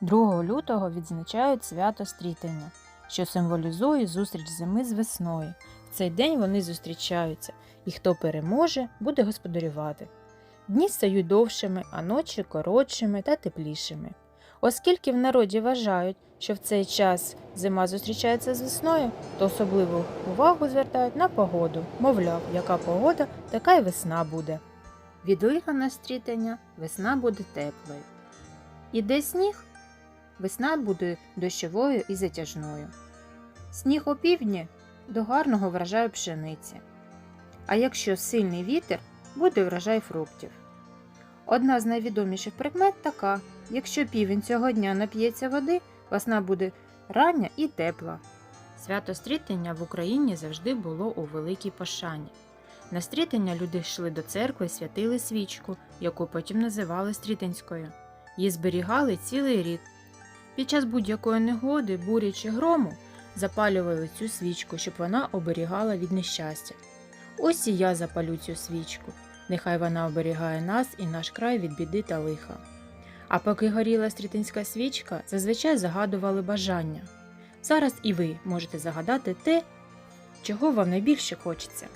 2 лютого відзначають свято стрітення, що символізує зустріч зими з весною. В цей день вони зустрічаються, і хто переможе, буде господарювати. Дні стають довшими, а ночі коротшими та теплішими. Оскільки в народі вважають, що в цей час зима зустрічається з весною, то особливу увагу звертають на погоду, мовляв, яка погода, така й весна буде. Від лиха на стрітення весна буде теплою. Іде сніг, весна буде дощовою і затяжною. Сніг опівдні до гарного врожаю пшениці. А якщо сильний вітер, буде врожай фруктів. Одна з найвідоміших прикмет така: якщо півень цього дня нап'ється води, весна буде рання і тепла. Свято стрітення в Україні завжди було у великій пошані. На стрітення люди йшли до церкви і святили свічку, яку потім називали стрітинською. Її зберігали цілий рік. Під час будь-якої негоди, бурі чи грому запалювали цю свічку, щоб вона оберігала від нещастя. Ось і я запалю цю свічку. Нехай вона оберігає нас і наш край від біди та лиха. А поки горіла стрітинська свічка, зазвичай загадували бажання. Зараз і ви можете загадати те, чого вам найбільше хочеться.